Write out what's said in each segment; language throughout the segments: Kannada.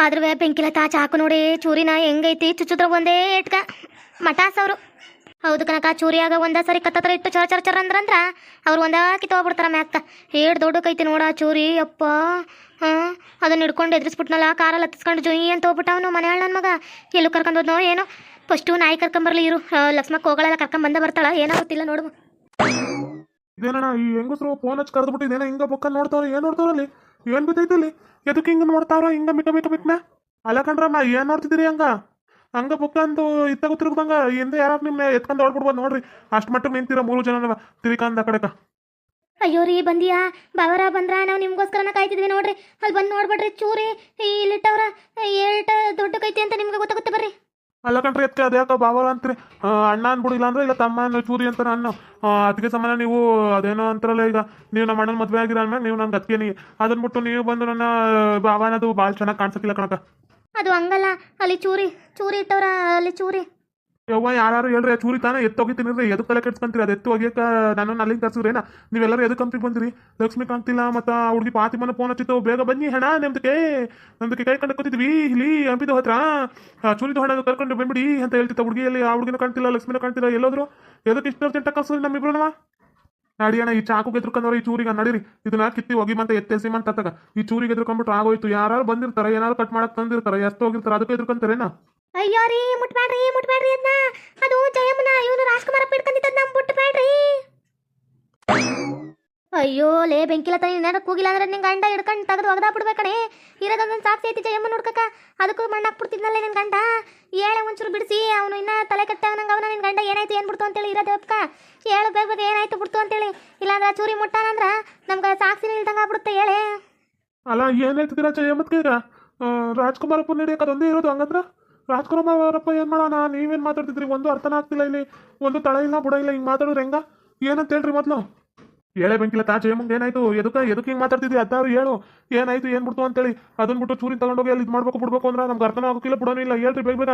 ಆದ್ರೂ ಬೆಂಕಿಲತ್ತ ಚಾಕು ನೋಡಿ, ಚೂರಿನ ಹೆಂಗೈತಿ? ಚುಚ್ಚುದ್ರ ಒಂದೇ ಇಟ್ಕ. ಮಟಾಸವ್ರು ಹೌದು ಕನಕ ಚೂರಿಯಾಗ ಒಂದ ಸರಿ ಕತ್ತತ್ರ ಇಟ್ಟು ಚರ ಚರ ಚರ ಅಂದ್ರಂದ್ರ ಅವ್ರು ಒಂದ ಕಿತ್ತೋಗ್ಬಿಡ್ತಾರ ಮ್ಯಾಕ್ಕ ಏಡ್ ದೊಡ್ಡಕೈತಿ ನೋಡ ಚೂರಿ ಅಪ್ಪ ಹಾ, ಅದನ್ನ ಹಿಡ್ಕೊಂಡು ಎದುರಿಸ್ಬಿಟ್ನಲ್ಲ, ಕಾರಲ್ಲಿ ಹತ್ತಿಸ್ಕೊಂಡು ಜೋಯಿ ಅಂತ ಹೋಗ್ಬಿಟ್ಟ ಅವನು ಮನೆ ಮಗ. ಎಲ್ಲೂ ಕರ್ಕೊಂಡು ಹೋದ್ನೋ ಏನೋ. ಫಸ್ಟು ನಾಯಿ ಕರ್ಕೊಂಬರ್ಲಿ ಇರು. ಲಕ್ಷ್ಮಕ್ಕ ಹೋಗಳೆಲ್ಲ ಕರ್ಕೊಂಡ್ ಬಂದ ಬರ್ತಾಳ. ಏನಾಗುತ್ತಿಲ್ಲ ನೋಡು. ಇದೇನಣ್ಣ, ಈ ಹೆಂಗಸ್ರು ಫೋನ್ ಹಚ್ಚಿ ಕರೆದ್ಬಿಟ್ಟು ಇದೇನ ಹಿಂಗ ಬೊಕ್ಕ ನೋಡ್ತಾವ್ರ, ಏನ್ ಏನು ಏನ್ ಬಿದ್ದೈತಲ್ಲಿ ಎದಕ್ಕೆ ಹಿಂಗ ನೋಡ್ತಾವ್ರ, ಹಿಂಗ ಮಿಕ್ಕ ಮಿಕ್ಕ ಮಿಕ್ನ ಅಲ್ಲ ಕಣ್ರಮ್ಮ ಏನ್ ನೋಡ್ತಿದ್ದೀರಿ ಹಂಗ? ಹಂಗ ಬುಕ್ಕ ಅಂತೂ ಇತ್ತಾಗ ತಿರುಗ್ದಂಗ, ಹಿಂದೆ ಯಾರು ನಿಮ್ನ ಎತ್ಕೊಂಡು ಹೊಡ್ಬಿಡ್ಬೋದು ನೋಡ್ರಿ. ಅಷ್ಟ್ ಮಟ್ಟಿಗೆ ನಿಂತಿರ ಮೂರು ಜನ ತಿರಿಕಂದ ಕಡೆಕ. ಅಯ್ಯೋ ರೀ, ಬಂದಿಯಾ? ಬಾವರ ಬಂದ್ರ? ನಾವು ನಿಮ್ಗೋಸ್ಕರನ ಕಾಯ್ತಿದ್ವಿ ನೋಡ್ರಿ. ಅಲ್ಲಿ ಬಂದು ನೋಡ್ಬೇಡ್ರಿ, ಚೂರಿ ಇಲ್ಲಿಟ್ಟವ್ರ ಏಟ ದೊಡ್ಡ ಕೈತಿ ಅಂತ ನಿಮ್ಗೆ ಗೊತ್ತಾಗುತ್ತೆ ಬರ್ರಿ. ಅಲ್ಲ ಕಣ್ರಿ ಅದಕ್ಕೆ ಅದ್ಯಾಕೋ ಬಾಬಾ ಅಂತ್ರಿ. ಅಣ್ಣ ಅನ್ಬಿಡಿಲ್ಲ ಅಂದ್ರೆ ಇಲ್ಲ ತಮ್ಮ ಚೂರಿ ಅಂತ ನಾನು. ಅದಕ್ಕೆ ಸಮಾನ ನೀವು ಅದೇನೋ ಅಂತಾರಲ್ಲ ಈಗ. ನೀವು ನಮ್ಮ ಅಣ್ಣನ ಮದುವೆ ಆಗಿರ ಅಂದ್ಮೇಲೆ ನೀವು ನಂಗೆ ನೀ ಅದನ್ನ ಬಿಟ್ಟು ನೀವು ಬಂದು ನನ್ನ ಬಾಬಾನದು ಅನ್ನೋದು ಭಾಳ ಚೆನ್ನಾಗಿ ಕಾಣಿಸಕ್ಕಿಲ್ಲ ಕಣಕ ಅದು ಹಂಗಲ್ಲ, ಅಲ್ಲಿ ಚೂರಿ ಚೂರಿ ಇಟ್ಟವ್ರ ಅಲ್ಲಿ ಚೂರಿ. ಯವ್ವ ಯಾರು ಹೇಳ್ರಿ ಚೂರಿ ತಾನೇ ಎತ್ತೋಗಿತೀನಿ ರೀ. ಎದಕ್ಕೆ ತಲೆ ಕೆಡ್ಸ್ಕೊಂತೀರಿ? ಅದು ಎತ್ತು ಒಗಿಯಕ್ಕೆ ನಾನು ಅಲ್ಲಿಗೆ ತರ್ಸಿದ್ರೇನ ನೀವೆಲ್ಲರೂ ಎದಕ್ಕೆ ಕಂಪ್ನಿಗೆ ಬಂದಿರಿ? ಲಕ್ಷ್ಮಿ ಕಾಣ್ತಿಲ್ಲ ಮತ್ತು ಹುಡುಗಿ ಪಾತಿಮನ ಫೋನ್ ಹಚ್ಚಿತ್ತು. ಬೇಗ ಬನ್ನಿ ಹಣ ನಿಮ್ದಕ್ಕೆ. ನಮ್ದಕ್ಕೆ ಕೈ ಕಂಡು ಕೂತಿದ್ವಿ. ಇಲ್ಲಿ ಅಂಬಿದ ಹತ್ರ. ಆ ಚೂರಿದು ಹಣ ಕರ್ಕೊಂಡು ಬಂದ್ಬಿಡಿ ಅಂತ ಹೇಳ್ತಿತ್ತು ಹುಡುಗಿಯಲ್ಲಿ. ಆ ಹುಡುಗಿನ ಕಾಣ್ತಿಲ್ಲ, ಲಕ್ಷ್ಮಿನ ಕಾಣ್ತಿಲ್ಲ. ಎಲ್ಲೋದ್ರು? ಎದಕ್ಕೆ ಇಷ್ಟು ಅರ್ಜೆಂಟ್ ಕಳ್ಸೋದು ನಮ್ಮಿಬ್ರನವ ನಡಿ ಅಣ್ಣ, ಈ ಚಾಕು ಎದ್ರುಕೊಂಡವ್ರು ಈ ಚೂರಿಗೆ. ನಡೀರಿ ಇದನ್ನ ಕಿತ್ತಿ ಒಗಿಮಂತ ಎತ್ತೆಸಿ ಮಂತ ತಗ ಈ ಚೂರಿಗೆ ಎದ್ರುಕೊಂಡ್ಬಿಟ್ರೆ ಆಗೋಯ್ತು. ಯಾರು ಬಂದಿರ್ತಾರೆ, ಏನಾರು ಕಟ್ ಮಾಡಕ್ ತಂದಿರ್ತಾರೆ ಎಷ್ಟು ಹೋಗಿರ್ತಾರೆ, ಅದಕ್ಕೆ ಎದ್ರುಕೊಂತಾರೇನಾ? ಅಯ್ಯೋ ರೀ ಮುಟ್ಬೇಡ್ರಿ ಮುಟ್ಬೇಡ್ರಿ ಅದನ್ನ ಅದು ಜಯಮ್ಮನ ಇವನು ರಾಜ್ಕುಮಾರ ಇಟ್ಕೊಂಡಿದ್ದ ನಮ್ ಮುಟ್ಬೇಡ್ರಿ ಅಯ್ಯೋ ಲೇ ಬೆಂಕಿಲ ಬೆಂಕಿಲತ್ತ ನೀನು ಕೂಗಿಲ್ಲ ಅಂದ್ರೆ ನಿನ್ ಗಂಡ ಹಿಡ್ಕೊಂಡು ತೆಗೆದು ಒಗದಾ ಬಿಡ್ಬೇಕಣೆ ಇರೋದೊಂದು ಸಾಕ್ಷಿ ಐತಿ ಜಯಮ್ಮ ನೋಡ್ಕಕ ಅದಕ್ಕೂ ಮಣ್ಣಾಕ್ ಬಿಡ್ತಿದ್ನಲ್ಲ ನಿನ್ ಗಂಡ. ಏಳೆ ಒಂಚೂರು ಬಿಡಿಸಿ ಅವನು ಇನ್ನ ತಲೆ ಕಟ್ಟಾಗ ನಂಗೆ ಅವನ ನಿನ್ ಗಂಡ ಏನಾಯ್ತು ಏನ್ ಬಿಡ್ತು ಅಂತೇಳಿ ಇರೋದೇ ಒಪ್ಕ ಹೇಳು ಬೇಗ ಬೇಗ ಏನಾಯ್ತು ಬಿಡ್ತು ಅಂತೇಳಿ. ಇಲ್ಲಾಂದ್ರೆ ಚೂರಿ ಮುಟ್ಟಾನಂದ್ರ ನಮ್ಗೆ ಸಾಕ್ಷಿ ಇಲ್ದಂಗ ಆಗ್ಬಿಡುತ್ತೆ ಹೇಳೆ. ಅಲ್ಲ ಏನಾಯ್ತು ಈಗ ಆ, ರಾಜ್ಕುಮಾರಪ್ಪ ನಡೆಯಕ್ಕೆ ಅದೊಂದೇ ಇರೋದು ಹಂಗಂದ್ರ? ರಾಜ್ಕುಮಾರಪ್ಪ ಏನ್ ಮಾಡೋಣ? ನೀವೇನ್ ಮಾತಾಡ್ತಿದ್ರಿ ಒಂದು ಅರ್ಥನ ಆಗ್ತಿಲ್ಲ ಇಲ್ಲಿ. ಒಂದು ತಳ ಇಲ್ಲ, ಬುಡ ಇಲ್ಲ, ಹಿಂಗ್ ಮಾತಾಡೋರು ಹೆಂಗ? ಏನಂತ ಹೇಳ್ರಿ ಮೊದ್ಲು. ಹೇಳೇ ಬೆಂಕಿಲ್ಲ ತಾ ಜಯಮಂಗ್ ಏನಾಯ್ತು? ಎದಕ್ಕೆ ಎದಕ್ಕೆ ಹಿಂಗೆ ಮಾತಾಡ್ತಿದ್ವಿ ಅದಾರು ಹೇಳು. ಏನಾಯ್ತು? ಏನ್ ಬಿಡ್ತು ಅಂತೇಳಿ. ಅದನ್ನ ಬಿಟ್ಟು ಚೂರಿನ ತಗೊಂಡೋಗಿ ಅಲ್ಲಿ ಇದು ಮಾಡ್ಬೇಕು ಬಿಡ್ಬೇಕು ಅಂದ್ರೆ ನಮ್ಗೆ ಅರ್ಥನ ಆಗೋಕಿಲ್ಲ ಬಿಡೋನು ಇಲ್ಲ. ಹೇಳ್ರಿ ಬೇಗ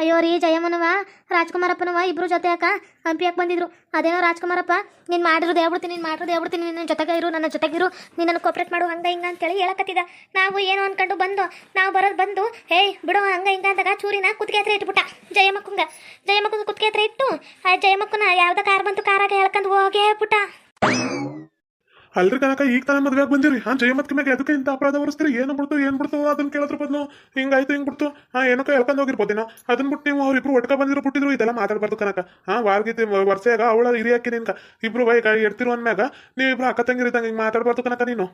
ಅಯ್ಯೋ ರೀ ಜಯಮ್ಮನವ ರಾಜ್ಕುಮಾರಪ್ಪನವ ಇಬ್ರು ಜೊತೆ ಅಕ್ಕ ಹಂಪಿಯಾಕ್ ಬಂದಿದ್ರು? ಅದೇನೋ ರಾಜ್ಕುಮಾರಪ್ಪ, ನೀನು ಮಾಡಿರೋದು ಹೇಳ್ಬಿಡ್ತೀನಿ, ನೀನು ಮಾಡಿರೋದು ಹೇಳ್ಬಿಡ್ತೀನಿ, ನಿನ್ನ ಜೊತೆಗೆ ಇರು ನನ್ನ ಜೊತೆಗಿರು ನೀನು ಕೋಪ್ರೇಟ್ ಮಾಡು, ಹಂಗ ಹಿಂಗ ಅಂತೇಳಿ ಹೇಳಕತ್ತಿದ ನಾವು ಏನು ಅನ್ಕೊಂಡು ಬಂದು, ನಾವು ಬರೋದು ಬಂದು ಹೇ ಬಿಡು, ಹಂಗ ಹಿಂಗ ಅಂದಾಗ ಚೂರಿನ ಕುತ್ತಿಗೆ ಹತ್ರ ಇಟ್ಬಿಟ್ಟ. ಜಯಮ್ಮಕ್ಕಂಗ ಜಯಮ್ಮಕ್ಕಂಗ ಕುತ್ತಿಗೆ ಇಟ್ಟು, ಆ ಜಯಮಕ್ಕನ ಯಾವ್ದ ಕಾರ್ ಬಂತು, ಕಾರಾಗ ಹೇಳ್ಕೊಂಡು ಹೋಗೇ ಬಿಟ್ಟ. ಅಲ್ರಿ ಕನಕ ಈಗ ತಾನೇ ಆಗಿ ಬಂದಿರಿ. ಹಾ ಜಯಮತ್ಕ ಮ್ಯಾಗ ಅದಕ್ಕೆ ಇಂಥ ಅಪರಾಧ ಹೊರಿಸ್ತೀರಿ? ಏನು ಬಿಡ್ತು ಏನು ಬಿಡ್ತು? ಅದನ್ನ ಕೇಳಿದ್ರು ಬದ್ಲು ಹಿಂಗಾಯ್ತು, ಹಿಂಗ್ ಬಿಡ್ತು? ಹಾ, ಏನಕ್ಕ ಹೇಳ್ಕೊಂಡು ಹೋಗಿರ್ಬೋದೇನೋ? ಅದನ್ನ ಬಿಟ್ಟು ನೀವು ಅವ್ರಿಬ್ರು ಒಟ್ಕ ಬಂದಿರೋ ಬಿಟ್ಟಿದ್ರು, ಇದೆಲ್ಲ ಮಾತಾಡ್ಬಾರ್ದು ಕನಕ ಹಾ ವಾರ್ಗಿತಿ ವರ್ಷಾಗ ಅವಳ ಹಿರಿಯಾಕಿ ನಿನ್ಕ ಇಬ್ರು ಬೈಕ್ ಎಡ್ತಿರೋ ಅಂದ್ಮ್ಯಾಗ ನೀವು ಇಬ್ರು ಅಕ್ಕ ತಂಗಿರಿದ್ದಂಗೆ ಹಿಂಗೆ ಮಾತಾಡ್ಬಾರ್ದು ಕನಕ ನೀನು.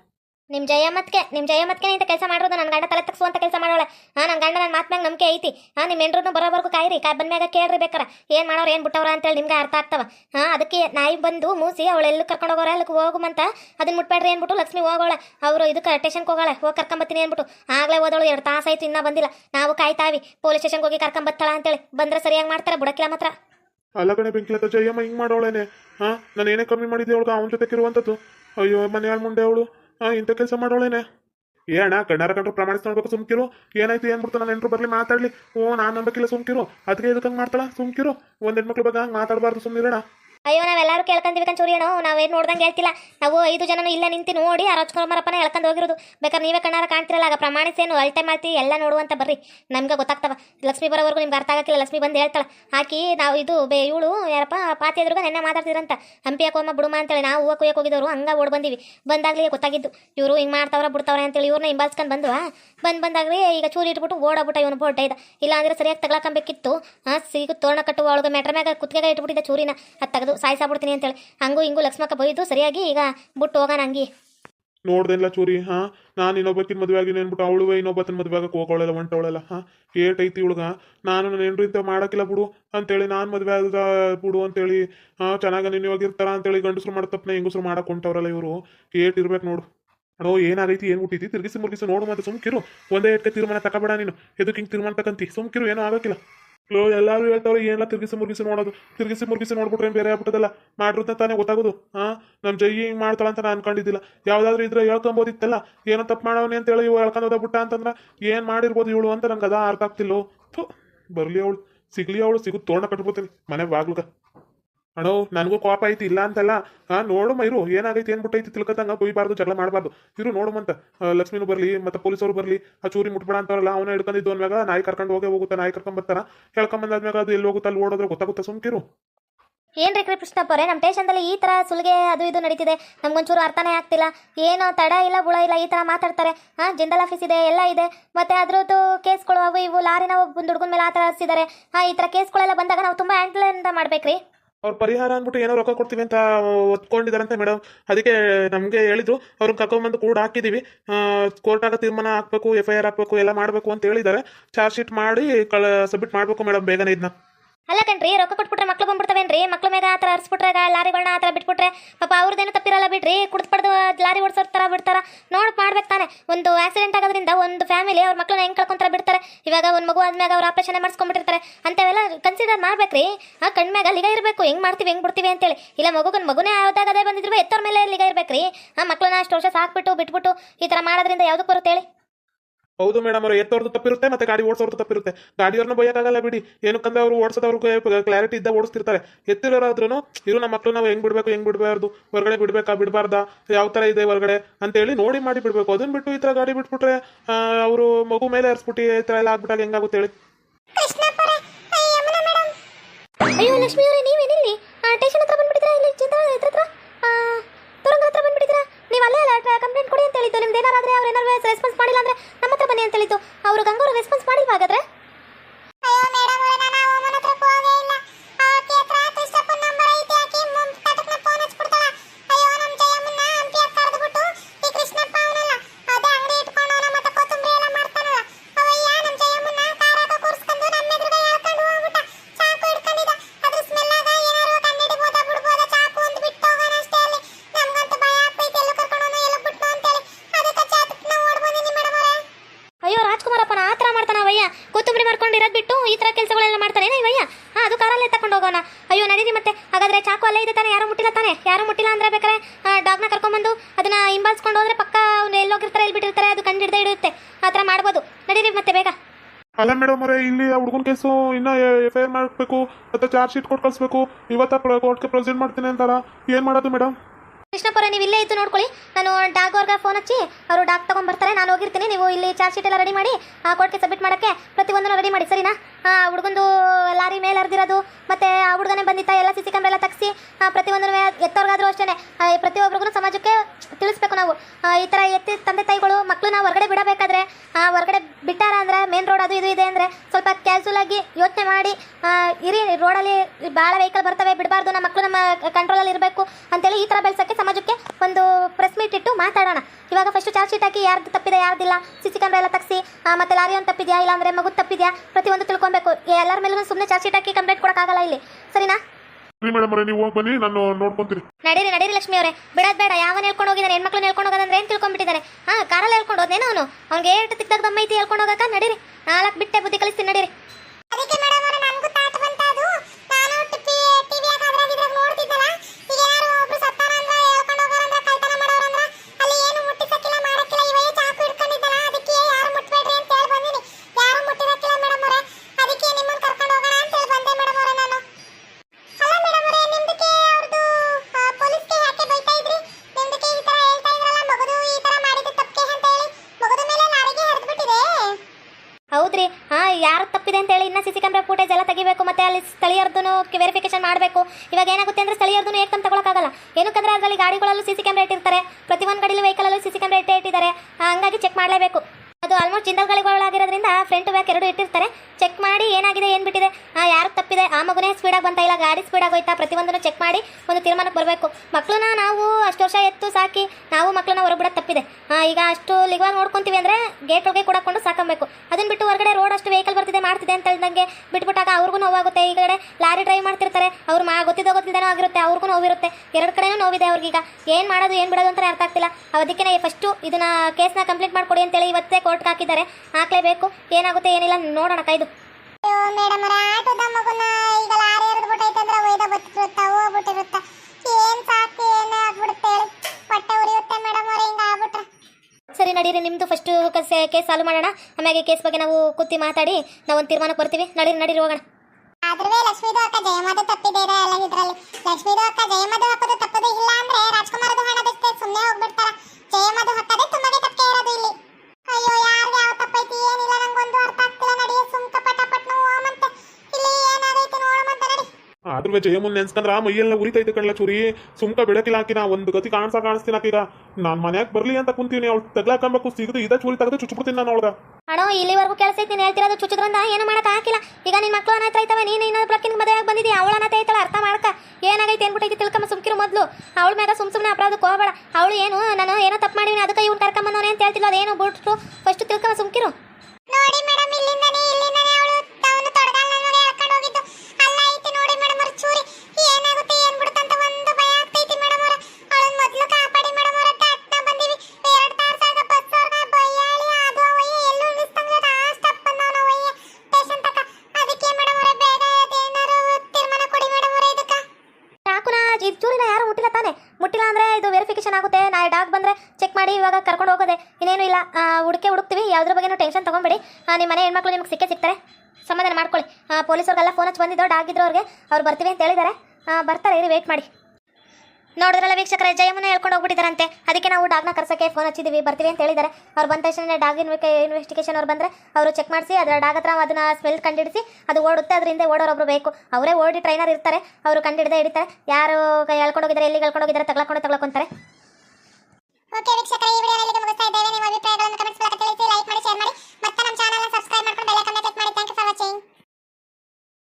ನಿಮ್ಮ ಜಯಮ್ಮತ್ಗೆ ನಿಮ್ಮ ಜಯಮ್ಮತ್ಗೆ ಇಂಥ ಕೆಲಸ ಮಾಡಿರೋದು? ನನ್ನ ಗಂಡ ತಲೆ ತಗ್ಸುವಂತ ಕೆಲಸ ಮಾಡೋಳೆ. ಹಾ ನನ್ನ ಗಂಡ ನನ್ನ ಮಾತು ಮ್ಯಾಗ ನಂಬಿಕೆ ಐತಿ. ಹಾ ನಿಮ್ಮ ಎಂಡ್ರೂ ಬರೋವರೆಗೂ ಕಾಯಿರಿ. ಕಾಯಿ ಬಂದ್ಮ್ಯಾಗ ಕೇಳ್ರಿ ಬೇಕಾರ. ಏನು ಮಾಡೋರು, ಏನು ಬಿಟ್ಟವ್ರ ಅಂತೇಳಿ ನಿಮ್ಗೆ ಅರ್ಥ ಆಗ್ತವ. ಹಾ, ಅದಕ್ಕೆ ನಾಯಿ ಬಂದು ಮೂಸಿ ಅವಳೆಲ್ಲ ಕರ್ಕೊಂಡು ಹೋಗೋರ ಅಲ್ಲಿ ಹೋಗುಮಂತ ಅದನ್ನ ಮುಟ್ಬೇಡ್ರಿ ಏನ್ಬಿಟ್ಟು ಲಕ್ಷ್ಮಿ ಹೋಗೋಳೆ. ಅವರು ಇದಕ್ಕೆ ಸ್ಟೇಷನ್ಗೆ ಹೋಗೋಳೆ. ಹೋಗಿ ಕರ್ಕೊಂಬತ್ತೀನಿ ಅಂದ್ಬಿಟ್ಟು. ಆಗಲೇ ಹೋದಳು, ಎರಡು ತಾಸು ಆಯ್ತು ಇನ್ನ ಬಂದಿಲ್ಲ. ನಾವು ಕಾಯ್ತಾವಿ. ಪೊಲೀಸ್ ಸ್ಟೇಷನ್ಗೆ ಹೋಗಿ ಕರ್ಕೊಂಬತ್ತಾಳ ಅಂತೇಳಿ. ಬಂದ್ರೆ ಸರಿಯಾಗಿ ಮಾಡ್ತಾರೆ ಬುಡಕಿಲ್ಲ ಮಾತ್ರ. ಅಲ್ಲ ಕಣೆ ಬೆಂಕಿಲತ್ತ ಜಯಮ್ಮ ಹಿಂಗೆ ಮಾಡೋಳೇನೆ? ಹಾ, ನಾನು ಏನೇ ಕಮ್ಮಿ ಮಾಡಿದ್ದೆ ಅವಳು ಅವನ ಜೊತೆ ಇರುವಂಥದ್ದು ಅಯ್ಯೋ, ಮನೆಯಾಳ ಮುಂಡೆ ಅವಳು. ಹಾ ಇಂಥ ಕೆಲಸ ಮಾಡೋಳೇನೆ. ಏ ಅಣ್ಣ ಕಣ್ಣಾರ ಕಂಡ್ರು ಪ್ರಮಾಣಿಸ್ ನೋಡ್ಬೇಕು ಸುಮ್ಕಿರು? ಏನಾಯ್ತು, ಏನ್ ಬಿಡ್ತು ನನ್ನ ಎಂಟ್ರು ಬರ್ಲಿ ಮಾತಾಡ್ಲಿ? ಓ, ನಾನು ನಂಬಕ್ಕಿಲ್ಲ ಸುಮ್ಕಿರು. ಅದಕ್ಕೆ ಇದಕ್ಕೆ ಮಾಡ್ತಾಳ? ಸುಮ್ಕಿರು. ಒಂದ್ ಹೆಣ್ಮಕ್ಳು ಬಗ್ಗೆ ಹಂಗೆ ಮಾತಾಡಬಾರ್ದು ಸುಮ್ಮನಿರೋಣ ಅಯ್ಯೋ ನಾವೆಲ್ಲರೂ ಕೇಳ್ಕೊಂತೀವಿ ಕಣ್ ನಾವ್ ನಾವೇನು ನೋಡ್ದಂಗೆ ಹೇಳ್ತಿಲ್ಲ. ನಾವು ಐದು ಜನನು ಇಲ್ಲ ನಿಂತು ನೋಡಿ ಆ ರಾಜ್ಕುಮಾರಪ್ಪನ ಹೇಳ್ಕೊಂಡು ಹೋಗಿರೋದು. ಬೇಕಾದ್ರೆ ನೀವೇ ಕಣ್ಣಾರ ಕಾಣ್ತಿರಲ್ಲ. ಆಗ ಪ್ರಮಾಣಿಸೇನು ಅಳತೆ ಮಾಡ್ತಿ, ಎಲ್ಲ ನೋಡುವಂತ ಬರ್ರಿ. ನಮ್ಗೆ ಗೊತ್ತಾಗ್ತವ. ಲಕ್ಷ್ಮಿ ಬರೋವರೆಗೂ ನಿಮ್ಗೆ ಅರ್ಥ ಆಗಕ್ಕಿಲ್ಲ. ಲಕ್ಷ್ಮಿ ಬಂದು ಹೇಳ್ತಾಳೆ. ಹಾಕಿ ನಾವು ಇದು ಬೇ ಇವಳು ಯಾರಪ್ಪ, ಪಾತಿ ಎದುರುಗ ನೆನ್ನೆ ಮಾತಾಡ್ತಿದ್ರಂತ. ಹಂಪಿ ಹಾಕೋಮ್ಮ ಬಿಡುಮ ಅಂತೇಳಿ ನಾವು ಹೂವು ಕುಯ್ಯಕ್ಕೆ ಹೋಗಿದ್ದವರು. ಹಂಗ ಓಡ್ ಬಂದಿವಿ. ಬಂದಾಗ್ಲಿ ಗೊತ್ತಾಗಿದ್ದು. ಇವರು ಹಿಂಗೆ ಮಾಡ್ತಾವ್ರ ಬಿಡ್ತಾವ್ರೆ ಅಂತೇಳಿ ಇವ್ರನ್ನ ಹಿಂಬಾಲ್ಸ್ಕೊಂಡು ಬಂದು ಬಂದು ಬಂದಾಗ್ಲಿ ಈಗ ಚೂರಿ ಇಟ್ಬಿಟ್ಟು ಓಡಾಬಿಟ್ಟ ಇವನು ಬೋಟ ಇದ್ದ ಇಲ್ಲ ಅಂದ್ರೆ ಸರಿಯಾಗಿ ತಗೊಳಕಂಬೇಕಿತ್ತು ಹಾಂ ಸಿಗು, ತೋರಣ ಕಟ್ಟುವ ಒಳಗೆ ಮೆಟ್ರ ಮ್ಯಾಗ ಕುತ್ತಿಗೆ ಇಟ್ಬಿಟ್ಟಿದ್ದ ಚೂರಿನ. ಅದು ಸಾಯಿಸಾಬಿಡ್ತೀನಿ ಅಂತೇಳಿ. ಹಂಗೂ ಹಿಂಗೂ ಲಕ್ಷ್ಮಕ್ಕ ಬೈದು ಸರಿಯಾಗಿ ಈಗ ಬಿಟ್ಟು ಹೋಗೋಣ ಹಂಗಿ. ನೋಡ್ದೆಲ್ಲ ಚೂರಿ, ಹಾ? ನಾನು ಇನ್ನೊಬ್ಬಕ್ಕಿನ ಮದುವೆ ಆಗಿನ ಅನ್ಬಿಟ್ಟು ಅವಳು ಇನ್ನೊಬ್ಬತ್ತಿನ ಮದುವೆ ಆಗಕ್ಕೆ ಹೋಗೋಳೆಲ್ಲ ಹೊಂಟವಳೆಲ್ಲ ಹಾ? ಏಟ್ ಐತಿ ಹುಡುಗ ನಾನು ಹೆಂಡ್ರು ಇಂಥ ಮಾಡೋಕ್ಕಿಲ್ಲ ಬಿಡು ಅಂತೇಳಿ ನಾನು ಮದುವೆ ಆದ ಬಿಡು ಅಂತೇಳಿ, ಹಾ? ಚೆನ್ನಾಗಿ ಇರ್ತಾರ ಅಂತೇಳಿ ಗಂಡಸರು ಮಾಡ್ತಪ್ಪನ ಹೆಂಗಸರು ಮಾಡಕ್ಕೆ ಮಾಡಕ್ ಹೊಂಟವ್ರಲ್ಲ ಇವರು. ಏಟ್ ಇರ್ಬೇಕು ನೋಡು ಅಡೋ ಏನಾಗೈತಿ ಏನು ಬಿಟ್ಟಿತಿ ತಿರುಗಿಸಿ ಮುರುಗಿಸಿ ನೋಡು ಮತ್ತೆ ಸುಮ್ಕಿರು. ಒಂದೇ ಏಟ್ಕೆ ತೀರ್ಮಾನ ತಕಬೇಡ ನೀನು. ಎದಕ್ಕೆ ಹಿಂಗೆ ತೀರ್ಮಾನ ತಕಂತಿ? ಸುಮ್ಕಿರು, ಏನೂ ಆಗೋಕ್ಕಿಲ್ಲ. ಎಲ್ಲಾರು ಹೇಳ್ತಾವ್ರೆ ಏನೆಲ್ಲ ತಿರುಗಿಸಿ ಮುರುಗಿಸಿ ನೋಡೋದು. ತಿರುಗಿಸಿ ಮುರುಗಿಸಿ ನೋಡ್ಬಿಟ್ರೆ ಬೇರೆ ಆಗ್ಬಿಟ್ಟದಲ್ಲ? ಮಾಡಿರುತ್ತೆ ತಾನೇ ಗೊತ್ತಾಗೋದು. ಹಾ ನಮ್ಮ ಜೈ ಹಿಂಗ್ ಮಾಡ್ತಾಳ ಅಂತ ನಾನು ಅನ್ಕೊಂಡಿದ್ದಿಲ್ಲ. ಯಾವುದಾದ್ರೂ ಇದ್ರೆ ಹೇಳ್ಕೊಂಬೋದಿತ್ತಲ್ಲ? ಏನೋ ತಪ್ಪು ಮಾಡವನಿ ಅಂತ ಹೇಳಿ ಇವ್ ಹೇಳ್ಕೊಂಡು ಹೋದ ಬಿಟ್ಟ ಅಂತಂದ್ರೆ ಏನ್ ಮಾಡಿರ್ಬೋದು ಇವಳು ಅಂತ ನಂಗೆ ಅದ ಅರ್ಥ ಆಗ್ತಿಲ್ಲೋ. ಥು, ಬರ್ಲಿ ಅವಳು. ಸಿಗ್ಲಿ ಅವಳು ಸಿಗು ತೋರಣ ಕಟ್ಬೋತೀನಿ ಮನೆ ಬಾಗ್ಲುಗ. ಅಣ್ಣೋ ನನಗೂ ಕೋಪ ಐತಿ, ಇಲ್ಲ ಅಂತಲ್ಲ. ಹಾ ನೋಡು ಮೈರು ಏನಾಗೈತಿ ಏನ್ಬಿಟ್ಟೈತಿ ತಿಳ್ಕತ್ತಂಗ ಕುಯ್ಬಾರ್ದು, ಜಗಳ ಮಾಡಬಾರ್ದು. ಇರು ನೋಡುಮಂತ ಲಕ್ಷ್ಮಿನೂ ಬರ್ಲಿ, ಮತ್ತೆ ಪೊಲೀಸರು ಬರ್ಲಿ, ಆ ಚೂರಿ ಮುಟ್ಬೇಡ ಅಂತಾರಲ್ಲ, ಅವನ ಹಿಡ್ಕೊಂಡಿದ್ದು ಅಂದ್ಮ್ಯಾಗ ನಾಯಿ ಕರ್ಕೊಂಡು ಹೋಗೇ ಹೋಗುತ್ತಾ, ನಾಯಿ ಕರ್ಕೊಂಡ್ ಬರ್ತಾರ ಹೇಳ್ಕೊಂಡ್ ಬಂದಾದ್ಮ್ಯಾಗ ಅದು ಎಲ್ಲಿ ಹೋಗುತ್ತಾ, ಅಲ್ಲಿ ಓಡೋದ್ರೆ ಗೊತ್ತಾಗುತ್ತಾ, ಸುಮ್ಕಿರು? ಏನ್ರಿ ಕೃಷ್ಣಪ್ಪ ಅವರೇ ನಮ್ಮ ಸ್ಟೇಷನ್ದಲ್ಲಿ ಈ ತರ ಸುಲಿಗೆ ಅದು ಇದು ನಡೀತಿದೆ. ನಮ್ಗೊಂಚೂರು ಅರ್ಥನೇ ಆಗ್ತಿಲ್ಲ. ಏನು ತಡ ಇಲ್ಲ, ಬುಳ ಇಲ್ಲ, ಈ ತರ ಮಾತಾಡ್ತಾರೆ. ಹಾ ಜಿಂದಲ್ ಆಫೀಸ್ ಇದೆ, ಎಲ್ಲ ಇದೆ. ಮತ್ತೆ ಅದ್ರದ್ದು ಕೇಸ್ಗಳು ಅವು ಇವು, ಲಾರಿನ ಒಬ್ಬ ಹುಡುಗನ ಮೇಲೆ ಆ ಥರ ಹರಿಸಿದ್ದಾರೆ ಹಾಂ ಈ ಥರ ಕೇಸ್ಗಳೆಲ್ಲ ಬಂದಾಗ ನಾವು ತುಂಬ ಹ್ಯಾಂಡ್ಲಿಂದ ಮಾಡ್ಬೇಕ್ರಿ. ಅವ್ರ ಪರಿಹಾರ ಅಂದ್ಬಿಟ್ಟು ಏನೋ ರೊಕ್ಕ ಕೊಡ್ತೀವಿ ಅಂತ ಒತ್ಕೊಂಡಿದಾರಂತೆ ಮೇಡಮ್. ಅದಕ್ಕೆ ನಮಗೆ ಹೇಳಿದ್ರು, ಅವ್ರನ್ನ ಕರ್ಕೊಂಬಂದು ಕೂಡ ಹಾಕಿದ್ದೀವಿ ಕೋರ್ಟಾಗ ತೀರ್ಮಾನ ಹಾಕ್ಬೇಕು ಎಫ್ ಐ ಆರ್ ಹಾಕ್ಬೇಕು, ಎಲ್ಲ ಮಾಡಬೇಕು ಅಂತ ಹೇಳಿದ್ದಾರೆ. ಚಾರ್ಜ್ ಶೀಟ್ ಮಾಡಿ ಕಳ ಸಬ್ಮಿಟ್ ಮಾಡಬೇಕು ಮೇಡಮ್ ಬೇಗನೆ ಇದನ್ನ ಅಲ್ಲ ಕಣ್ರಿ, ರೊಕ್ಕ ಕೊಟ್ಬಿಟ್ರೆ ಮಕ್ಳು ಬಂದ್ಬಿಡ್ತಾವೇನ್ರಿ? ಮಕ್ಳ ಮೇಲೆ ಆತರ ಥರ ಹರಿಸ್ಬಿಟ್ರೆ ಲಾರಿಗಳನ್ನ ಆ ಥರ ಬಿಟ್ಬಿಟ್ರೆ, ಪಾಪ ಅವ್ರದ್ದೇನು ತಪ್ಪಿರಲ್ಲ ಬಿಡ್ರಿ? ಕುಡ್ದು ಪಡ್ದು ಲಾರಿ ಓಡಿಸೋ ಥರ ಬಿಡ್ತಾರ. ನೋಡ್ ಮಾಡ್ಬೇಕು ತಾನೆ. ಒಂದು ಆಕ್ಸಿಡೆಂಟ್ ಆಗೋದ್ರಿಂದ ಒಂದು ಫ್ಯಾಮಿಲಿ ಅವ್ರ ಮಕ್ಳನ್ನ ಹೆಂಗ್ ಕಳ್ಕೊಂತಾರ ಬಿಡ್ತಾರೆ. ಇವಾಗ ಒಂದು ಮಗು ಆದ್ಮ್ಯಾಗ ಅವ್ರು ಆಪರೇಷನ್ ಮಾಡಿಸ್ಕೊಂಡ್ಬಿಟ್ಟಿರ್ತಾರೆ. ಅಂತವೆಲ್ಲ ಕನ್ಸಿಡರ್ ಮಾಡ್ಬೇಕ್ರಿ. ಆ ಕಣ್ಮ್ಯಾಗ ಲಿಗ ಇರಬೇಕು. ಹೆಂಗ್ ಮಾಡ್ತೀವಿ, ಹೆಂಗ್ ಬಿಡ್ತೀವಿ ಅಂತೇಳಿ. ಇಲ್ಲ ಮಗುಗನ್ ಮಗುನೇ ಯಾವ್ದಾಗ ಅದೇ ಬಂದಿದ್ರು ಎತ್ತವ್ರ ಮೇಲೆ ಲಿಗ ಇರ್ಬೇಕ್ರಿ. ಆ ಮಕ್ಳನ್ನ ಅಷ್ಟು ವರ್ಷ ಸಾಕ್ಬಿಟ್ಟು, ಬಿಟ್ಬಿಟ್ಟು ಈ ಥರ ಮಾಡೋದ್ರಿಂದ ಯಾವ್ದಕ್ಕೆ ಬರುತ್ತೆ ಹೇಳಿ? ಹೌದು ಮೇಡಮ್ ಅವ್ರು ಎತ್ತವ್ರದ್ದು ತಪ್ಪಿರುತ್ತೆ ಮತ್ತೆ ಗಾಡಿ ಓಡಿಸೋರ್ದು ತಪ್ಪಿರುತ್ತೆ. ಗಾಡಿಯವ್ರನ್ನ ಬೈಯೋಕ್ಕಾಗಲ್ಲ ಬಿಡಿ. ಏನಕ್ಕಂದ್ರೆ ಅವರು ಓಡಿಸೋದವ್ರಿಗೆ ಕ್ಲಾರಿಟಿ ಇದ್ದ ಓಡಿಸ್ತಿರ್ತಾರೆ. ಎತ್ತಿರೋರಾದ್ರೂ ಇರು ನಮ್ಮ ಮಕ್ಕಳು ನಾವು ಹೆಂಗ್ ಬಿಡ್ಬೇಕು, ಹೆಂಗ್ ಬಿಡಬಾರ್ದು? ಹೊರಗಡೆ ಬಿಡ್ಬೇಕಾ, ಬಿಡಬಾರ್ದಾ? ಯಾವ ತರ ಇದೆ ಹೊರಗಡೆ? ಅಂತೇಳಿ ನೋಡಿ ಮಾಡಿ ಬಿಡ್ಬೇಕು. ಅದನ್ನ ಬಿಟ್ಟು ಈ ತರ ಗಾಡಿ ಬಿಟ್ಬಿಟ್ರೆ ಅವರು ಮಗು ಮೇಲೆ ಹರಿಸ್ಬಿಟ್ಟು ಈ ಥರ ಎಲ್ಲ ಆಗ್ಬಿಟ್ಟಾಗ ಹೆಂಗಾಗುತ್ತೆ ಹೇಳಿ? ಅಯ್ಯೋ, ಲಕ್ಷ್ಮಿ ಅವರೇ, ನೀವೇನಿಲ್ಲಿ? ಸ್ಟೇಷನ್ ಹತ್ರ ಇಲ್ಲಿ ಹತ್ರ? ಕಂಪ್ಲೇಂಟ್ ಕೊಡಿ ಅಂತ ಹೇಳಿದ್ದು. ನಿಮ್ದು ಏನಾರಾದ್ರೆ ಅವ್ರು ಏನಾದ್ರು ರೆಸ್ಪಾನ್ಸ್ ಹತ್ರ ಬನ್ನಿ ಅಂತ ಹೇಳಿದ್ದು ಅವರು ಗಂಗೋರು ರೆಸ್ಪಾನ್ಸ್ ಪಕ್ಕ ಎಲ್ಲಿ ಹೋಗಿರ್ತಾರೆ ಎಲ್ಲಿ ಬಿಟ್ಟಿರ್ತಾರೆ ಅದು ಕಂಡು ಹಿಡ್ದೇ ಇಡುತ್ತೆ ಆ ಥರ ಮಾಡ್ಬೋದು. ನಡೀರಿ ಮತ್ತೆ ಬೇಗ. ಅಲ್ಲ ಮೇಡಮ್ ಅವರೇ ಇಲ್ಲಿ ಆ ಹುಡುಗನ ಕೇಸು ಇನ್ನ ಎಫ್ ಐ ಆರ್ ಮಾಡಬೇಕು ಮತ್ತೆ ಚಾರ್ಜ್ ಶೀಟ್ ಕೊಟ್ಟು ಕಳಿಸ್ಬೇಕು. ಇವತ್ತ ಕೋರ್ಟ್ಗೆ ಪ್ರೆಸೆಂಟ್ ಮಾಡ್ತೀನಿ ಅಂತಾರ. ಏನು ಮಾಡೋದು ಮೇಡಮ್ ಕೃಷ್ಣಪುರ ನೀವು ಇಲ್ಲೇ ಇದ್ದು ನೋಡ್ಕೊಳ್ಳಿ. ನಾನು ಡಾಕ್ ಅವ್ರಿಗೆ ಫೋನ್ ಹಚ್ಚಿ ಅವರು ಡಾಗ್ ತಗೊಂಡ್ಬರ್ತಾರೆ ನಾನು ಹೋಗಿರ್ತೀನಿ. ನೀವು ಇಲ್ಲಿ ಚಾರ್ಜ್ ಶೀಟ್ ಎಲ್ಲ ರೆಡಿ ಮಾಡಿ ಆ ಕೋರ್ಟ್ಗೆ ಸಬ್ಮಿಟ್ ಮಾಡೋಕ್ಕೆ ಪ್ರತಿಯೊಂದನ್ನು ರೆಡಿ ಮಾಡಿ ಸರಿನಾ? ಹುಡುಗಂದು ಲಾರಿ ಮೇಲೆ ಹರಿದಿರೋದು ಮತ್ತೆ ಆ ಹುಡುಗನೇ ಬಂದಿತ್ತ ಎಲ್ಲ ಸಿ ಸಿ ಎಲ್ಲ ತಗಿಸಿ ಪ್ರತಿಯೊಂದನ್ನು ಎತ್ತವ್ರಿಗಾದ್ರೂ ಅಷ್ಟೇ ಪ್ರತಿಯೊಬ್ಬರಿಗೂ ಸಮಾಜಕ್ಕೆ ತಿಳಿಸ್ಬೇಕು ನಾವು. ಈ ಥರ ಎತ್ತಿ ತಂದೆ ತಾಯಿಗಳು ಮಕ್ಕಳನ್ನ ಹೊರಗಡೆ ಬಿಡಬೇಕಾದ್ರೆ ಹೊರಗಡೆ ಬಿಟ್ಟಾರ ಅಂದ್ರೆ ಮೇನ್ ರೋಡ್ ಅದು ಇದು ಇದೆ ಅಂದರೆ, ಸ್ವಲ್ಪ ಕ್ಯಾಶುಲ್ ಆಗಿ ಯೋಚನೆ ಮಾಡಿ ಇರಿ ರೋಡಲ್ಲಿ ಭಾಳ ವೆಹಿಕಲ್ ಬರ್ತವೆ, ಬಿಡಬಾರ್ದು, ನಮ್ಮ ಮಕ್ಕಳು ನಮ್ಮ ಕಂಟ್ರೋಲಲ್ಲಿ ಇರಬೇಕು ಅಂತೇಳಿ ಈ ಥರ ಬೆಳೆಸೋಕ್ಕೆ ಸಮಾಜಕ್ಕೆ ಒಂದು ಪ್ರೆಸ್ ಮೀಟ್ ಇಟ್ಟು ಮಾತಾಡೋಣ. ಇವಾಗ ಫಸ್ಟ್ ಚಾರ್ಜ್ ಶೀಟ್ ಹಾಕಿ ಯಾರ್ದು ತಪ್ಪಿದೆ, ಯಾರ್ದಿಲ್ಲ ಸಿ ಸಿ ಕ್ಯಾಮ್ರಾ ಎಲ್ಲ ತಗ್ಸಿ ಮತ್ತೆ ಲಾರಿ ಒಂದು ತಪ್ಪಿದೆಯಾ ಇಲ್ಲ ಅಂದರೆ ಮಗು ತಪ್ಪಿದ್ಯಾ, ಪ್ರತಿಯೊಂದು ತಿಳ್ಕೊಬೇಕು. ಎಲ್ಲರ ಮೇಲೂ ಸುಮ್ಮನೆ ಚಾರ್ಜ್ ಶೀಟ್ ಹಾಕಿ ಕಂಪ್ಲೇಂಟ್ ಕೊಡಕ್ಕಾಗಲ್ಲ ಇಲ್ಲಿ. ಸರಿನಾ? ಸರಿ ಮೇಡಮ್ ಅವರೇ ನೀವು ಹೋಗಿ ಬನ್ನಿ ನಾನು ನೋಡ್ಕೊಂತೀನಿ. ನಡೀರಿ ನಡೀರಿ ಲಕ್ಷ್ಮಿ ಅವರೇ. ಬಿಡೋದ್ ಬೇಡ ಯಾವನ್ ಹೇಳ್ಕೊಂಡು ಹೋಗಿದ್ದಾನೆ ಹೆಣ್ಮಕ್ಳು ಹೇಳ್ಕೊಂಡು ಹೋಗೋದಂದ್ರೆ ಏನು ತಿಳ್ಕೊಂಡ್ಬಿಟ್ಟಿದ್ದಾನೆ ಹಾ ಕಾರಲ್ಲಿ ಹೇಳ್ಕೊಂಡು ಹೋದ್ನೇನೋ ಅವನು? ಅವ್ನಿಗೆ ಏಟು ತಿಕ್ದಾಗ ದಮ್ಮ ಐತಿ ಹೇಳ್ಕೊಂಡು ಹೋಗಕ್ಕ? ನಡೀರಿ. ನಾಲ್ಕು ಬಿಟ್ಟೆ ಬುದ್ಧಿ ಕಲಿಸ್ತೀನಿ ನಡೀರಿ. ಯಾರು ತಪ್ಪಿದೆ ಅಂತ ಹೇಳಿ ಇನ್ನ ಸಿ ಕ್ಯಾಮ್ರಾ ಫುಟೇಜ್ ಎಲ್ಲ ತೆಗಿಬೇಕು ಮತ್ತೆ ಅಲ್ಲಿ ಸ್ಥಳೀಯರ್ದು ವೆರಿಫಿಕೇಶನ್ ಮಾಡಬೇಕು. ಇವಾಗ ಏನಾಗುತ್ತೆ ಅಂದ್ರೆ ಸ್ಥಳೀಯರ್ದು ಏಕಂ ತಗೊಳಕ್ಕಾಗಲ್ಲ. ಏನಕ್ಕಂದ್ರೆ ಅದರಲ್ಲಿ ಗಾಡಿಗಳಲ್ಲೂ ಸಿ ಸಿ ಕ್ಯಾಮ್ರಾ ಇಟ್ಟಿರ್ತಾರೆ. ಪ್ರತಿಯೊಂದು ಗಾಡಿಲಿ ವೆಹಿಕಲಲ್ಲೂ ಸಿ ಸಿ ಕ್ಯಾಮ್ರಾ ಇಟ್ಟೇ ಇಟ್ಟಿದ್ದಾರೆ. ಹಂಗಾಗಿ ಚೆಕ್ ಮಾಡಲೇಬೇಕು. ಅದು ಆಲ್ಮೋಸ್ಟ್ ಜಿಂದಲ್ ಗಾಡಿಗಳಾಗಿರೋದ್ರಿಂದ ಫ್ರಂಟ್ ಬ್ಯಾಕ್ ಎರಡು ಇಟ್ಟಿರ್ತಾರೆ. ಏನಾಗಿದೆ, ಏನು ಬಿಟ್ಟಿದೆ? ಆ, ಯಾರು ತಪ್ಪಿದೆ? ಆ ಮಗುನೇ ಸ್ಪೀಡಾಗಿ ಬಂತ ಇಲ್ಲ? ಗಾಡಿ ಸ್ಪೀಡಾಗಿ ಹೋಯ್ತಾ? ಪ್ರತಿಯೊಂದನ್ನು ಚೆಕ್ ಮಾಡಿ ಒಂದು ತೀರ್ಮಾನಕ್ಕೆ ಬರಬೇಕು. ಮಕ್ಕಳನ್ನ ನಾವು ಅಷ್ಟು ವರ್ಷ ಎತ್ತು ಸಾಕಿ ನಾವು ಮಕ್ಕಳನ್ನ ಹೊರಬಿಡೋದು ತಪ್ಪಿದೆ. ಈಗ ಅಷ್ಟು ಲಿಗವಾಗಿ ನೋಡ್ಕೊಂತೀವಿ ಅಂದ್ರೆ ಗೇಟ್ ಒಳಗೆ ಕೂಡಕೊಂಡು ಸಾಕಬೇಕು. ಅದನ್ನ ಬಿಟ್ಟು ಹೊರಗಡೆ ರೋಡ್ ಅಷ್ಟು ವೆಹಿಕಲ್ ಬರ್ತಿದೆ, ಮಾಡ್ತಿದೆ ಅಂತ ಹೇಳಿದಂಗೆ ಬಿಟ್ಬಿಟ್ಟಾಗ ಅವ್ರಿಗೂ ನೋವಾಗುತ್ತೆ. ಈ ಕಡೆ ಲಾರಿ ಡ್ರೈವ್ ಮಾಡ್ತಿರ್ತಾರೆ. ಅವ್ರು ಮಾ, ಗೊತ್ತಿದ್ದೋ ಗೊತ್ತಿಲ್ಲದೇನೋ ಆಗಿರುತ್ತೆ. ಅವ್ರಿಗೂ ನೋವಿರುತ್ತೆ. ಎರಡು ಕಡೆನೂ ನೋವಿದೆ ಅವ್ರಿಗೀಗ ಏನು ಮಾಡೋದು, ಏನು ಬಿಡೋದು ಅಂತ ಅರ್ಥ ಆಗ್ತಿಲ್ಲ. ಅದಕ್ಕೆ ಫಸ್ಟು ಇದನ್ನ ಕೇಸ್ನ ಕಂಪ್ಲೀಟ್ ಮಾಡ್ಕೊಡಿ ಅಂತೇಳಿ ಇವತ್ತೇ ಕೋರ್ಟ್ಗೆ ಹಾಕಿದ್ದಾರೆ. ಹಾಕ್ಲೇಬೇಕು. ಏನಾಗುತ್ತೆ, ಏನಿಲ್ಲ ನೋಡೋಣ ಕೈದು ಮೇಡಮ್ ಅವರ ಆಟೋದ ಮಗುನ ಈಗ ಲಾರಿ ಎರೆದ್ಬಿಟ್ಟೈತೆ ಅಂದ್ರೆ ಒಯ್ದ ಬತ್ತಿರುತ್ತ ಹೋಗ್ಬಿಟ್ಟಿರುತ್ತ? ಏನ್ ಸಾಕು ಏನ್ ಆಗ್ಬಿಡುತ್ತೆ ಹೇಳಿ. ಹೊಟ್ಟೆ ಉರಿಯುತ್ತೆ ಮೇಡಮ್ ಅವ್ರೆ ಹಿಂಗ ಆಗ್ಬಿಟ್ರೆ. ಸರಿ ನಡೀರಿ ನಿಮ್ದು ಫಸ್ಟ್ ಕೇಸ್ ಸಾಲ್ವ್ ಮಾಡೋಣ. ಆಮ್ಯಾಗೆ ಕೇಸ್ ಬಗ್ಗೆ ನಾವು ಕೂತಿ ಮಾತಾಡಿ ನಾವು ಒಂದು ತೀರ್ಮಾನಕ್ಕೆ ಬರ್ತೀವಿ. ನಡೀರಿ ನಡೀರಿ ಹೋಗೋಣ. ಆದ್ರೂ ಲಕ್ಷ್ಮೀದು ಅಕ್ಕ ಜಯಮ್ಮದು ತಪ್ಪಿದೆ ಎಲ್ಲ ಇದ್ರಲ್ಲಿ. ಲಕ್ಷ್ಮೀದು ಅಕ್ಕ ಹಾಕೋದು ತಪ್ಪದು ಇಲ್ಲ ಅಂದ್ರೆ ರಾಜ್ಕುಮಾರದು ಹಣದಷ್ಟೇ ಸುಮ್ಮನೆ ಹೋಗ್ಬಿಡ್ತಾರ. ಜಯಮ್ಮದು ಹಾಕದೆ ತುಂಬಾನೇ ತಪ್ಪೇ ಇರೋದು ಇಲ್ಲಿ. ಅಯ್ಯೋ ಯಾರಿಗೆ ಯಾವ ತಪ್ಪೈತಿ ಏನಿಲ್ಲ ನಂಗೊಂದು ಅರ್ಥ ಆಗ್ತಿಲ್ಲ. ನಡಿಯ ಸುಮ್ಕ ಪಟ. ಹೋಮಂತೆ ಇಲ್ಲಿ ಏನಾಗೈತೆ ನೋಡಮಂತ ನಡಿ ಆದ್ರೂ ಜಯಮುನ್ ನೆನ್ಸ್ಕಂದ್ರ ಮೈಯೆಲ್ಲ ಉರಿತೈತೆ ಕಣ್ಲ ಚೂರಿ. ಸುಮ್ಕ ಬೆಳಕಿಲ್ಲ ಹಾಕಿ ನಾ ಒಂದು ಗತಿ ಕಾಣಿಸ ಕಾಣಿಸ್ತೀನಿ ಆಕೀಗ. ನಾನ್ ಮನ್ಯಾಗ ಬರ್ಲಿ ಅಂತ ಕುಂತೀನಿ ಅವ್ಳು ತಗ್ಲಾಕಂಬೇಕು ಸಿಗದು ಇದ ಚೂರಿ ತೆಗೆದು ಚುಚ್ಬಿಡ್ತೀನಿ ನಾನು ಅವಳಗ. ಅಣ್ಣ ಇಲ್ಲಿವರೆಗೂ ಕೆಲಸ ಐತಿ ನೀನು ಹೇಳ್ತಿರೋದು ಚುಚ್ಚದ್ರಿಂದ ಏನು ಮಾಡಕ್ ಹಾಕಿಲ್ಲ. ಈಗ ನಿನ್ ಮಕ್ಳು ಅನಾಥ ಐತವ ನೀನು ಇನ್ನೊಂದು ಬ್ಲಕ್ಕಿನ ಮದುವೆ ಆಗಿ ಬಂದಿದ್ದೀಯ ಅವಳ ಅನಾಥ ಐತಳ ಅರ್ಥ ಮಾಡ್ಕ. ಏನಾಗೈತೆ ಏನ್ಬಿಟ್ಟೈತಿ ತಿಳ್ಕೊಂಬ ಸುಮ್ಕಿರು ಮೊದಲು. ಅವಳ ಮ್ಯಾಗ ಸುಮ್ ಸುಮ್ಮನೆ ಅಪರಾಧಕ್ಕೆ ಹೋಗಬೇಡ. ಅವಳು ಏನು ನಾನು ಏನೋ ತಪ್ಪು ಮಾಡಿವಿ ಅದಕ್ಕೆ ಇವ್ನು ಕರ್ಕೊಂಬಂದವನೇ ಅಂತ ಹೇಳ್ತಿಲ್ಲ ಅದೇನು ಬಿಟ್ರು ಫಸ್ಟ್ ತಿಳ್ಕಮ್ಮ ಸುಮ್ಕಿರು. ಇದು ಚೂರಿನ ಯಾರು ಮುಟ್ಟಿಲ್ಲ ತಾನೆ? ಮುಟ್ಟಿಲ್ಲ ಅಂದ್ರೆ ಇದು ವೆರಿಫಿಕೇಶನ್ ಆಗುತ್ತೆ. ನಾ ಡಾಗ್ ಬಂದ್ರೆ ಚೆಕ್ ಮಾಡಿ, ಇವಾಗ ಕರ್ಕೊಂಡು ಹೋಗೋದೆ. ಇನ್ನೇನು ಇಲ್ಲ. ಹುಡುಕೆ ಹುಡುಕ್ತೀವಿ. ಯಾವ್ದ್ರ ಬಗ್ಗೆನೂ ಟೆನ್ಷನ್ ತಗೊಂಬೇಡಿ. ನಿಮ್ಮ ಮನೆ ಹೆಣ್ಮಕ್ಳು ನಿಮ್ಗೆ ಸಿಕ್ಕೇ ಸಿಗ್ತಾರೆ. ಸಮಾಧಾನ ಮಾಡ್ಕೊಳ್ಳಿ. ಪೊಲೀಸ್ ಪೊಲೀಸವ್ರಿಗೆಲ್ಲ ಫೋನ್ ಹಚ್ಚಿ ಬಂದಿದ್ದೋ ಡಾಗ್ ಇದ್ರು ಅವ್ರಿಗೆ ಅವ್ರು ಬರ್ತೀವಿ ಅಂತ ಹೇಳಿದ್ದಾರೆ. ಬರ್ತಾರೆ, ಇರಿ ವೇಟ್ ಮಾಡಿ. ನೋಡಿದ್ರಲ್ಲ ವೀಕ್ಷಕರ ಜಯಮನ ಹೇಳ್ಕೊಂಡು ಹೋಗ್ಬಿಟ್ಟಿದಾರಂತೆ ಅದಕ್ಕೆ ನಾವು ಡಾಗ್ನ ಕರ್ಸಕ್ಕೆ ಫೋನ್ ಹಚ್ಚಿದೀವಿ. ಬರ್ತೀವಿ ಅಂತ ಹೇಳಿದ್ದಾರೆ. ಅವ್ರು ಬಂದ ತಕ್ಷಣ ಡಾಗ್ ಇನ್ವೆಸ್ಟಿಗೇಷನ್ ಅವ್ರು ಬಂದರೆ ಅವರು ಚೆಕ್ ಮಾಡಿಸಿ, ಅದರ ಡಾಗ್ ಹತ್ರ ಅದನ್ನ ಸ್ಮೆಲ್ ಕಂಡಿಡಿಸಿ, ಅದು ಓಡುತ್ತೆ, ಅದರಿಂದ ಓಡೋರೊಬ್ರು ಬೇಕು. ಅವರೇ ಓಡಿ ಟ್ರೈನರ್ ಇರ್ತಾರೆ. ಅವರು ಕಂಡಿಡ್ದೇ ಹಿಡಿತಾರೆ. ಯಾರು ಹೇಳ್ಕೊಂಡು ಹೋಗಿದ್ದಾರೆ ಎಲ್ಲಿ ಹೇಳ್ಕೊಂಡು ಹೋಗಿದ್ದಾರೆ ತಗೊಳ್ಕೊಂಡು ತಗೊಳ್ಕೊಂತಾರೆ ಓಕೆ ವೀಕ್ಷಕರೇ, ಈ ವಿಡಿಯೋನ ಮುಗಿಸ್ತಾ ಇದ್ದೇವೆ. ನಿಮ್ಮ ಅಭಿಪ್ರಾಯಗಳನ್ನು ಕಮೆಂಟ್ಸ್ ಮೂಲಕ ತಿಳಿಸಿ ಲೈಕ್ ಮಾಡಿ ಶೇರ್ ಮಾಡಿ. ಮತ್ತೆ ನಮ್ಮ ಚಾನಲ್ನ ಸಬ್ಸ್ಕ್ರೈಬ್ ಮಾಡ್ಕೊಂಡು ಬೆಲ್ ಐಕಾನ್